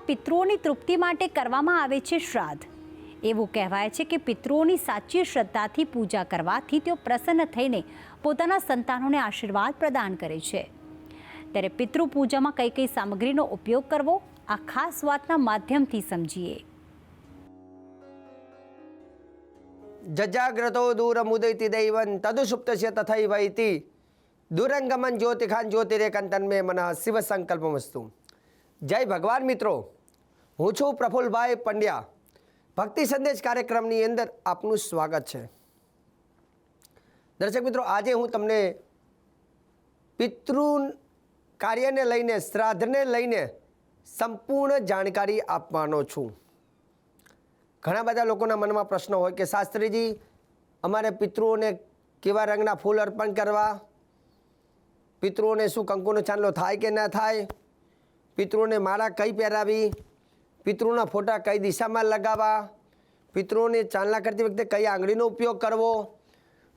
ભાદરવા પિતૃઓની તૃપ્તિ માટે કરવામાં આવે છે શ્રાદ્ધ. એવું કહેવાય છે કે પિતૃઓની સાચી શ્રદ્ધાથી પૂજા કરવાથી તેઓ પ્રસન્ન થઈને પોતાના સંતાનોને આશીર્વાદ પ્રદાન કરે છે. ત્યારે પિતૃ પૂજામાં કઈ કઈ સામગ્રીનો ઉપયોગ કરવો, આ ખાસ વાતના માધ્યમથી સમજીએ. જજાગ્રતો દૂરમુદૈતિ દૈવન તદુસુપ્તસ્ય તથૈવ ઇતિ દુરંગમન જ્યોતિખાન જ્યોતિરેકંતન મે મનઃ શિવ સંકલ્પમસ્તુ જય ભગવાન મિત્રો. હું છું પ્રફુલભાઈ પંડ્યા. ભક્તિ સંદેશ કાર્યક્રમની અંદર આપનું સ્વાગત છે. દર્શક મિત્રો, આજે હું તમને પિતૃ કાર્યને લઈને, શ્રાદ્ધને લઈને સંપૂર્ણ જાણકારી આપવાનો છું. ઘણા બધા લોકોના મનમાં પ્રશ્ન હોય કે, શાસ્ત્રીજી, અમારે પિતૃઓને કેવા રંગના ફૂલ અર્પણ કરવા? પિતૃઓને શું કંકુનો ચાંદલો થાય કે ના થાય? પિતૃઓને માળા કઈ પહેરાવી? પિતૃના ફોટા કઈ દિશામાં લગાવવા? પિતૃઓને ચાંદલા કરતી વખતે કઈ આંગળીનો ઉપયોગ કરવો?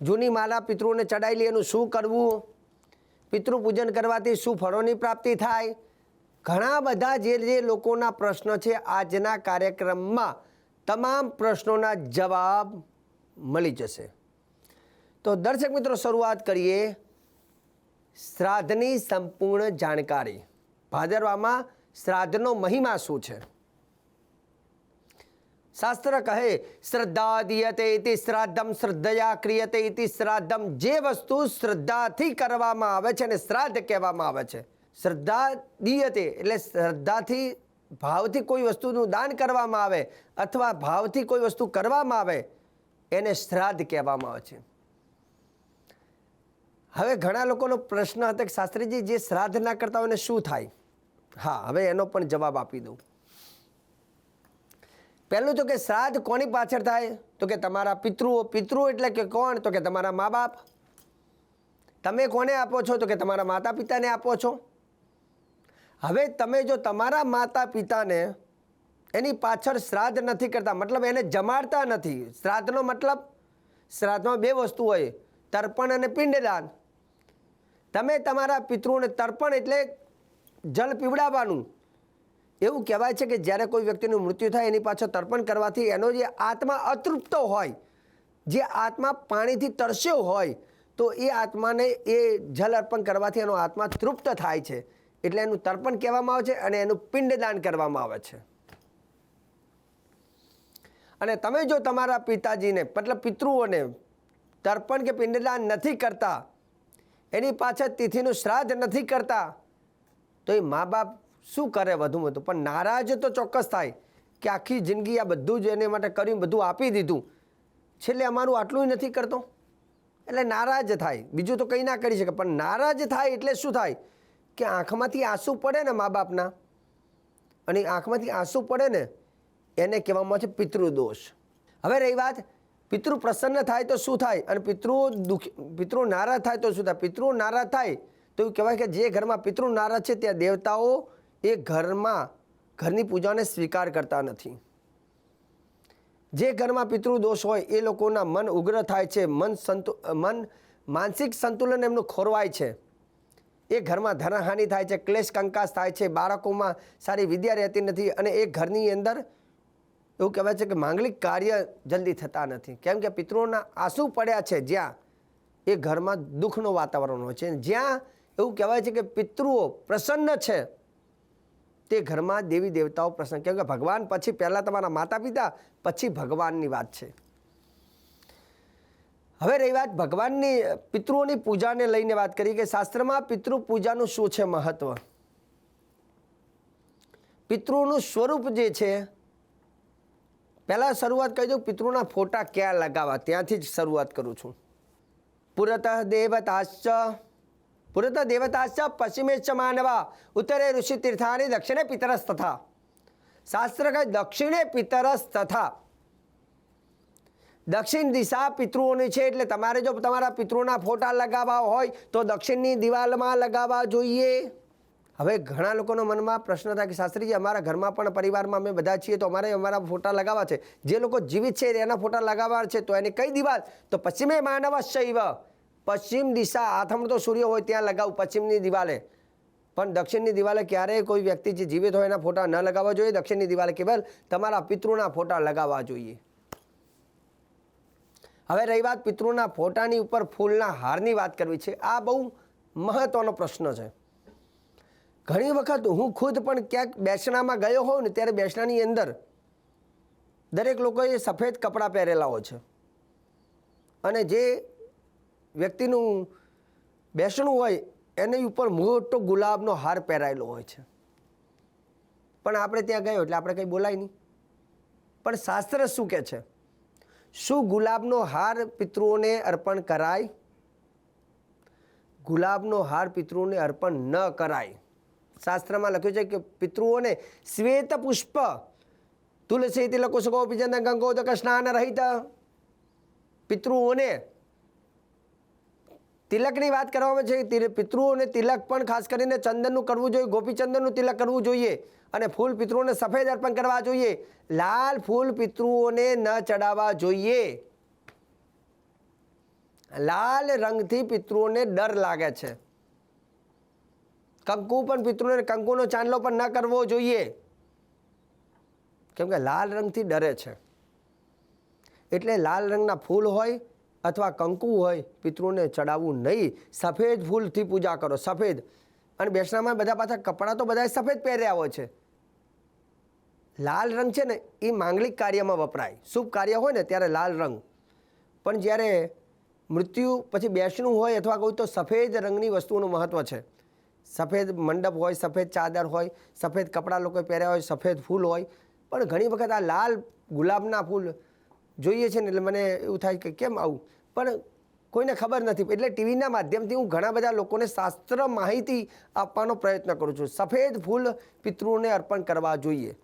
જૂની માળા ચડાવી લે એનું શું કરવું? પિતૃ પૂજન કરવાથી શું ફળોની પ્રાપ્તિ થાય? ઘણા બધા જે જે લોકોના પ્રશ્નો છે આજના કાર્યક્રમમાં તમામ પ્રશ્નોના જવાબ મળી જશે. તો દર્શક મિત્રો, શરૂઆત કરીએ શ્રાદ્ધની સંપૂર્ણ જાણકારી. ભાદરવામાં શ્રાદ્ધનો મહિમા શું છે? શાસ્ત્ર કહે શ્રદ્ધા દિયતે ઇતિ શ્રાદ્ધમ શ્રદ્ધયા ક્રિયતે ઇતિ શ્રાદ્ધમ. જે વસ્તુ શ્રદ્ધાથી કરવામાં આવે છે અને શ્રાદ્ધ કહેવામાં આવે છે. શ્રદ્ધા દીયતે એટલે શ્રદ્ધાથી, ભાવથી કોઈ વસ્તુનું દાન કરવામાં આવે અથવા ભાવથી કોઈ વસ્તુ કરવામાં આવે, એને શ્રાદ્ધ કહેવામાં આવે છે. હવે ઘણા લોકોનો પ્રશ્ન હતો કે શાસ્ત્રીજી, જે શ્રાદ્ધ ના કરતા હોય શું થાય? હા, હવે એનો પણ જવાબ આપી દઉં. પહેલું તો કે શ્રાદ્ધ કોની પાછળ થાય? તો કે તમારા પિતૃઓ, પિતૃ એટલે કે કોણ? તો કે તમારા મા બાપ તમે કોને આપો છો? તો કે તમારા માતા પિતાને આપો છો. હવે તમે જો તમારા માતા પિતાને એની પાછળ શ્રાદ્ધ નથી કરતા, મતલબ એને જમાડતા નથી. શ્રાદ્ધનો મતલબ, શ્રાદ્ધમાં બે વસ્તુ હોય, તર્પણ અને પિંડદાન. તમે તમારા પિતૃને તર્પણ એટલે જલ પીવડાવવાનું. એવું કહેવાય છે કે જ્યારે કોઈ વ્યક્તિનું મૃત્યુ થાય, એની પાછળ તર્પણ કરવાથી એનો જે આત્મા અતૃપ્ત હોય, જે આત્મા પાણીથી તરસ્યો હોય, તો એ આત્માને એ જલ અર્પણ કરવાથી એનો આત્મા તૃપ્ત થાય છે. એટલે એનું તર્પણ કહેવામાં આવે છે અને એનું પિંડદાન કરવામાં આવે છે. અને તમે જો તમારા પિતાજીને, મતલબ પિતૃઓને તર્પણ કે પિંડદાન નથી કરતા, એની પાછળ તિથિનું શ્રાદ્ધ નથી કરતા તો એ મા બાપ શું કરે વધુમાં વધુ? પણ નારાજ તો ચોક્કસ થાય કે આખી જિંદગી આ બધું જ એને માટે કર્યું, બધું આપી દીધું. છેલ્લે અમારું આટલું નથી કરતો. એટલે નારાજ થાય. બીજું તો કંઈ ના કરી શકે. પણ નારાજ થાય એટલે શું થાય? કે આંખમાંથી આંસુ પડે ને મા બાપના અને આંખમાંથી આંસુ પડે ને એને કહેવામાં છે પિતૃદોષ. હવે રહી વાત, પિતૃ પ્રસન્ન થાય તો શું થાય? અને પિતૃ દુઃખી, પિતૃ નારાજ થાય તો શું થાય? પિતૃ નારાજ થાય તો એવું કહેવાય કે જે ઘરમાં પિતૃ નારાજ છે ત્યાં દેવતાઓ એ ઘરમાં ઘરની પૂજાને સ્વીકાર કરતા નથી. જે ઘરમાં પિતૃ દોષ હોય એ લોકોના મન ઉગ્ર થાય છે, મન સંતુ, મન માનસિક સંતુલન એમનું ખોરવાય છે. એ ઘરમાં ધનહાનિ થાય છે, ક્લેશ કંકાસ થાય છે, બાળકોમાં સારી વિદ્યા રહેતી નથી અને એ ઘરની અંદર એવું કહેવાય છે કે માંગલિક કાર્ય જલ્દી થતા નથી. કેમ કે પિતૃઓના આંસુ પડ્યા છે જ્યાં એ ઘરમાં દુઃખનું વાતાવરણ હોય છે. જ્યાં એવું કહેવાય છે કે પિતૃઓ પ્રસન્ન છે. તે ઘરમાં દેવી દેવતાઓ પ્રસન્ન. કેમ કે ભગવાન પછી પહેલાં તમારા માતા પિતા પછી ભગવાનની વાત છે. હવે રહી વાત ભગવાનની પિતૃઓની પૂજાને લઈને વાત કરી કે શાસ્ત્રમાં પિતૃ પૂજાનું શું છે મહત્વ? પિતૃનું સ્વરૂપ જે છે, પહેલાં શરૂઆત કરી દઉં પિતૃના ફોટા ક્યાં લગાવવા? ત્યાંથી જ શરૂઆત કરું છું. પુરતઃ દેવતાશ્ચ પુરત દેવતા પશ્ચિમે ચ માનવા ઉત્તરે ઋષિ તીર્થાની દક્ષિણે પિતરસ તથા શાસ્ત્ર કહે દક્ષિણે પિતરસ તથા દક્ષિણ દિશા પિતૃઓની છે એટલે તમારે જો તમારા પિતૃના ફોટા લગાવવા હોય, તો દક્ષિણની દિવાલમાં લગાવવા જોઈએ. હવે ઘણા લોકોના મનમાં પ્રશ્ન થાય કે, શાસ્ત્રીજી, અમારા ઘરમાં પણ પરિવારમાં અમે બધા છીએ, તો અમારે અમારા ફોટા લગાવવા છે. જે લોકો જીવિત છે, એના ફોટા લગાવવા છે, તો એની કઈ દિવાલ? તો પશ્ચિમે માનવ શૈવ પશ્ચિમ દિશા આથમણતો સૂર્ય હોય ત્યાં લગાવું, પશ્ચિમની દિવાલે. પણ દક્ષિણની દિવાલે ક્યારેય કોઈ વ્યક્તિ જે જીવિત હોય એના ફોટા ન લગાવવા જોઈએ. દક્ષિણની દિવાલે કેવલ તમારા પિતૃના ફોટા લગાવવા જોઈએ. હવે રહી વાત પિતૃના ફોટાની ઉપર ફૂલના હારની વાત કરવી છે. આ બહુ મહત્વનો પ્રશ્ન છે. ઘણી વખત હું ખુદ પણ ક્યાંક બેસણામાં ગયો હોઉં ને ત્યારે બેસણાની અંદર દરેક લોકોએ સફેદ કપડાં પહેરેલા હોય છે. અને જે વ્યક્તિનું બેસણું હોય, એની ઉપર મોટો ગુલાબનો હાર પહેરાયેલો હોય છે. પણ આપણે ત્યાં ગયો એટલે આપણે કંઈ બોલાય નહીં. પણ શાસ્ત્ર શું કહે છે? શું ગુલાબનો હાર પિતૃઓને અર્પણ કરાય? ગુલાબનો હાર પિતૃઓને અર્પણ ન કરાય. શાસ્ત્રમાં લખ્યું છે કે પિતૃઓને શ્વેત પુષ્પ તુલસી તિલકો સુકો પિજન ગંગોદક સ્નાન રહિત. પિતૃઓને તિલકની વાત કરવામાં છે પિતૃઓને તિલક પણ ખાસ કરીને ચંદનનું કરવું જોઈએ, ગોપીચંદનનું તિલક કરવું જોઈએ અને ફૂલ પિતૃઓને સફેદ અર્પણ કરવા જોઈએ. લાલ ફૂલ પિતૃઓને ન ચડાવવા જોઈએ. લાલ રંગથી પિતૃઓને ડર લાગે છે. કંકુ પણ પિતૃને, કંકુનો ચાંદલો પણ ન કરવો જોઈએ. કેમ કે લાલ રંગથી ડરે છે. એટલે લાલ રંગના ફૂલ હોય અથવા કંકુ હોય, પિતૃને ચડાવવું નહીં. સફેદ ફૂલથી પૂજા કરો, સફેદ. અને બેસણામાં બધા પાછા કપડાં તો બધાએ સફેદ પહેર્યા હોય છે. લાલ રંગ છે ને, એ માંગલિક કાર્યમાં વપરાય. શુભ કાર્ય હોય ને, ત્યારે લાલ રંગ. પણ જ્યારે મૃત્યુ પછી બેસણું હોય અથવા કોઈ તો સફેદ રંગની વસ્તુઓનું મહત્ત્વ છે. સફેદ મંડપ હોય, સફેદ ચાદર હોય, સફેદ કપડાં લોકોએ પહેર્યા હોય, સફેદ ફૂલ હોય. પણ ઘણી વખત આ લાલ ગુલાબના ફૂલ જોઈએ છે ને એટલે મને એવું થાય કે કેમ આવું? પણ કોઈને ખબર નથી. એટલે ટીવીના માધ્યમથી હું ઘણા બધા લોકોને શાસ્ત્ર માહિતી આપવાનો પ્રયત્ન કરું છું. સફેદ ફૂલ પિતૃઓને અર્પણ કરવા જોઈએ.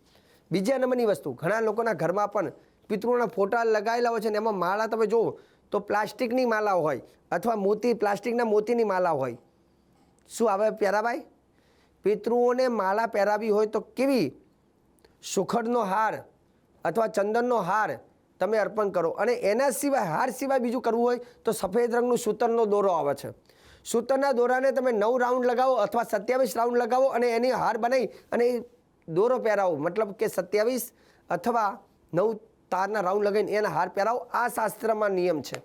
બીજા નંબરની વસ્તુ, ઘણા લોકોના ઘરમાં પણ પિતૃઓના ફોટા લગાવેલા હોય છે ને એમાં માળા તમે જુઓ તો પ્લાસ્ટિકની માળા હોય અથવા મોતી, પ્લાસ્ટિકના મોતીની માળા હોય. શું આવે પહેરાવાય પિતૃઓને માળા પહેરાવી હોય તો કેવી? સુખડનો હાર અથવા ચંદનનો હાર તમે અર્પણ કરો. અને એના સિવાય, હાર સિવાય બીજું કરવું હોય તો સફેદ રંગનું સૂતરનો દોરો આવે છે. સૂતરના દોરાને તમે નવ રાઉન્ડ લગાવો અથવા સત્યાવીસ રાઉન્ડ લગાવો અને એની હાર બનાવી અને દોરો પહેરાવો. મતલબ કે સત્યાવીસ અથવા નવ તારના રાઉન્ડ લગાવીને એના હાર પહેરાવો. આ શાસ્ત્રમાં નિયમ છે.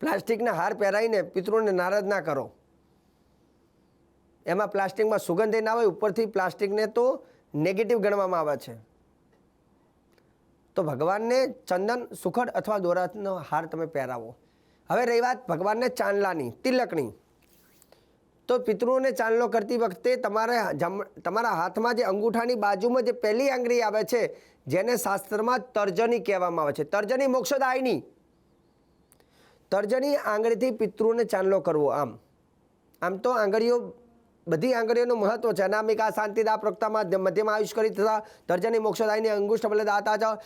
પ્લાસ્ટિકના હાર પહેરાવીને પિતૃને નારાજ ના કરો. એમાં પ્લાસ્ટિકમાં સુગંધ ના આવે ઉપરથી પ્લાસ્ટિકને તો નેગેટિવ ગણવામાં આવે છે. તો ભગવાનને ચંદન સુખડ અથવા દોરાનો હાર તમે પહેરાવો. હવે રહી વાત ભગવાનને ચાંદલાની, તિલકની. તો પિતૃઓને ચાંદલો કરતી વખતે તમારે તમારા હાથમાં જે અંગૂઠાની બાજુમાં જે પહેલી આંગળી આવે છે, જેને શાસ્ત્રમાં તર્જની કહેવામાં આવે છે. તર્જની મોક્ષદાયની. તર્જની આંગળીથી પિતૃને ચાંદલો કરવો આમ. આમ તો આંગળીઓ બધી આંગળીઓનું મહત્વ છે. અનામિકા શાંતિદા પ્રક્તામાં મધ્યમાં આયુષ કરી તથા તર્જની મોક્ષદાયની અંગુષ્ઠ બલે દાતા છે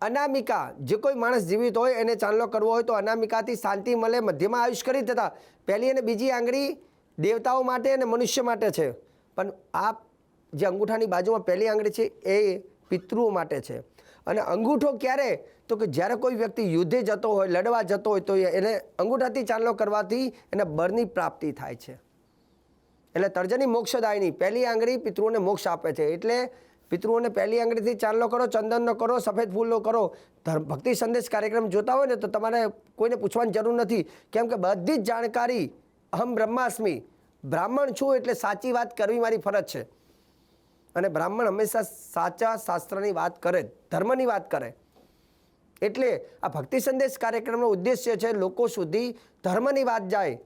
અનામિકા, જે કોઈ માણસ જીવિત હોય એને ચાંદલો કરવો હોય તો અનામિકાથી શાંતિ મળે, મધ્યમાં આયુષ કરી તથા પહેલી અને બીજી આંગળી દેવતાઓ માટે અને મનુષ્ય માટે છે. પણ આ જે અંગૂઠાની બાજુમાં પહેલી આંગળી છે એ પિતૃઓ માટે છે. અને અંગૂઠો ક્યારે? તો કે જ્યારે કોઈ વ્યક્તિ યુદ્ધે જતો હોય, લડવા જતો હોય તો એને અંગૂઠાથી ચાંદલો કરવાથી એને બળની પ્રાપ્તિ થાય છે. એટલે તર્જની મોક્ષદાયની પહેલી આંગળી પિતૃઓને મોક્ષ આપે છે. એટલે પિતૃઓને પહેલી આંગળીથી ચાંદલો કરો, ચંદનનો કરો, સફેદ ફૂલનો કરો. ધર્મ ભક્તિ સંદેશ કાર્યક્રમ જોતા હોય ને તો તમારે કોઈને પૂછવાની જરૂર નથી. કેમ કે બધી જ જાણકારી અહમ બ્રહ્માસ્મિ. બ્રાહ્મણ છું એટલે સાચી વાત કરવી મારી ફરજ છે. અને બ્રાહ્મણ હંમેશા સાચા શાસ્ત્રની વાત કરે, ધર્મની વાત કરે. એટલે આ ભક્તિ સંદેશ કાર્યક્રમનો ઉદ્દેશ્ય છે લોકો સુધી ધર્મની વાત જાય.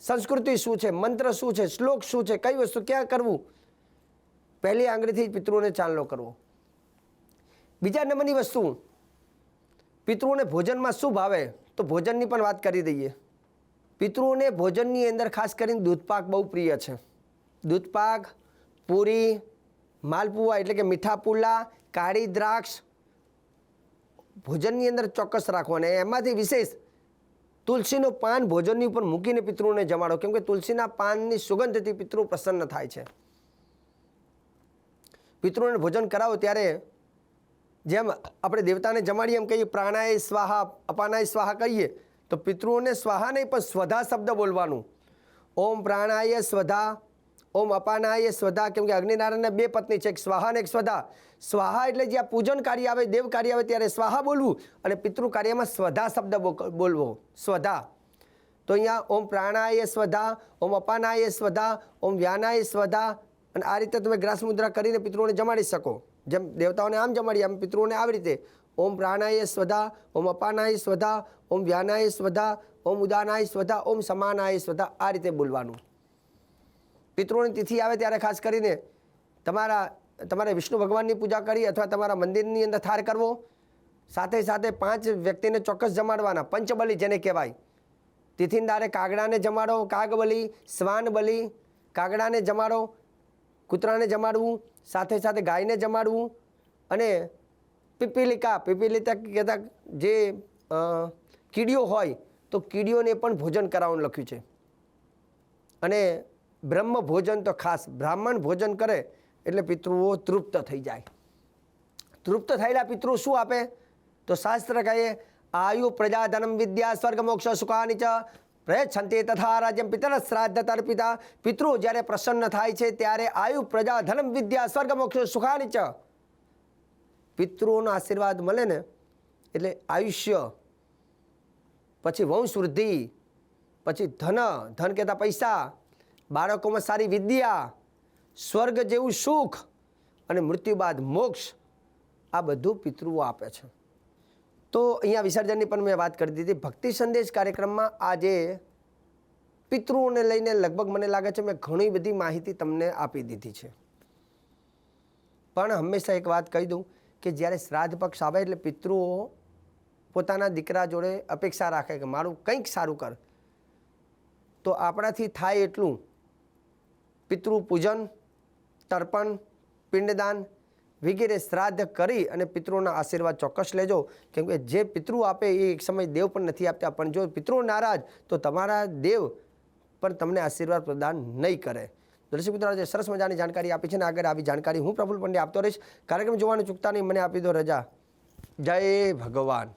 સંસ્કૃતિ શું છે? મંત્ર શું છે? શ્લોક શું છે? કઈ વસ્તુ ક્યાં કરવું? પહેલી આંગળીથી જ પિતૃઓને ચાંદલો કરવો. બીજા નંબરની વસ્તુ પિતૃઓને ભોજનમાં શું ભાવે? તો ભોજનની પણ વાત કરી દઈએ. પિતૃઓને ભોજનની અંદર ખાસ કરીને દૂધપાક બહુ પ્રિય છે. દૂધપાક પૂરી, માલપુઆ એટલે કે મીઠા પુલ્લા કાળી દ્રાક્ષ ભોજનની અંદર ચોક્કસ રાખવાને. એમાંથી વિશેષ તુલસીનું પાન ભોજનની ઉપર મૂકીને પિતૃઓને જમાડો. કેમ કે તુલસીના પાનની સુગંધથી પિતૃ પ્રસન્ન થાય છે. પિતૃઓને ભોજન કરાવો ત્યારે જેમ આપણે દેવતાને જમાડીએ એમ કહીએ, પ્રાણાય સ્વાહા, અપાનાય સ્વાહા કહીએ, તો પિતૃઓને સ્વાહા નહીં પણ સ્વધા શબ્દ બોલવાનું. ઓમ પ્રાણાય સ્વધા ઓમ અપાનાય સ્વધા. કેમ કે અગ્નિનારાયણના બે પત્ની છે, એક સ્વાહા અને એક સ્વધા. સ્વાહા એટલે જ્યાં પૂજન કાર્ય આવે, દેવ કાર્ય આવે, ત્યારે સ્વાહા બોલવું અને પિતૃ કાર્યમાં સ્વધા શબ્દ બોલવો. સ્વધા. તો અહીંયા ઓમ પ્રાણાય સ્વધા, ઓમ અપાનાય સ્વધા, ઓમ વ્યાનાય સ્વધા અને આ રીતે તમે ગ્રાસ મુદ્રા કરીને પિતૃઓને જમાડી શકો. જેમ દેવતાઓને આમ જમાડીએ, આમ પિતૃઓને આવી રીતે. ઓમ પ્રાણાય સ્વધા, ઓમ અપાનાય સ્વધા, ઓમ વ્યાનાય સ્વધા, ઓમ ઉદાનાય સ્વધા, ઓમ સમાનાય સ્વધા આ રીતે બોલવાનું. પિતૃઓની તિથિ આવે ત્યારે ખાસ કરીને તમારા, તમારે વિષ્ણુ ભગવાનની પૂજા કરી અથવા તમારા મંદિરની અંદર થાર કરવો, સાથે સાથે પાંચ વ્યક્તિને ચોક્કસ જમાડવાના, પંચબલી જેને કહેવાય. તિથિનદારે કાગડાને જમાડો, કાગબલી શ્વાન બલી કાગડાને જમાડો, કૂતરાને જમાડવું, સાથે સાથે ગાયને જમાડવું અને પીપીલિકા પીપીલિકા કહેતા જે કીડીઓ હોય તો કીડીઓને પણ ભોજન કરાવવાનું લખ્યું છે. અને બ્રહ્મ ભોજન તો ખાસ બ્રાહ્મણ ભોજન કરે એટલે પિતૃઓ તૃપ્ત થઈ જાય. તૃપ્ત થયેલા પિતૃ શું આપે? તો શાસ્ત્ર કહે, આયુ પ્રજા ધનમ વિદ્યા સ્વર્ગ મોક્ષ સુખાની ચ. પ્રયચ્છંતે તથા રાજ્યમ પિતર શ્રાદ્ધ તર્પિતા. પિતૃ જ્યારે પ્રસન્ન થાય છે ત્યારે આયુ પ્રજા ધનમ વિદ્યા સ્વર્ગ મોક્ષ સુખાની ચ. પિતૃઓનો આશીર્વાદ મળે ને એટલે આયુષ્ય, પછી વંશ વૃદ્ધિ પછી ધન ધન કહેતા પૈસા બાળકોમાં સારી વિદ્યા, સ્વર્ગ જેવું સુખ અને મૃત્યુ બાદ મોક્ષ આ બધું પિતૃઓ આપે છે. તો અહીંયા વિસર્જનની પણ મેં વાત કરી દીધી. ભક્તિ સંદેશ કાર્યક્રમમાં આજે પિતૃઓને લઈને લગભગ મને લાગે છે મેં ઘણી બધી માહિતી તમને આપી દીધી છે. પણ હંમેશા એક વાત કહી દઉં કે જ્યારે શ્રાદ્ધ પક્ષ આવે એટલે પિતૃઓ પોતાના દીકરા જોડે અપેક્ષા રાખે કે મારું કંઈક સારું કર. તો આપણાથી થાય એટલું પિતૃ પૂજન તર્પણ, પિંડદાન વગેરે શ્રાદ્ધ કરી અને પિતૃઓના આશીર્વાદ ચોક્કસ લેજો. કેમ કે જે પિતૃ આપે એ એક સમય દેવ પણ નથી આપતા. પણ જો પિતૃ નારાજ, તો તમારા દેવ પણ તમને આશીર્વાદ પ્રદાન નહીં કરે. દર્શક મિત્રો, આજે સરસ મજાની જાણકારી આપી છે ને આગળ આવી જાણકારી હું પ્રફુલ પંડ્યા આપતો રહીશ. કાર્યક્રમ જોવાનું ચૂકતા નહીં. મને આપી દો રજા. જય ભગવાન.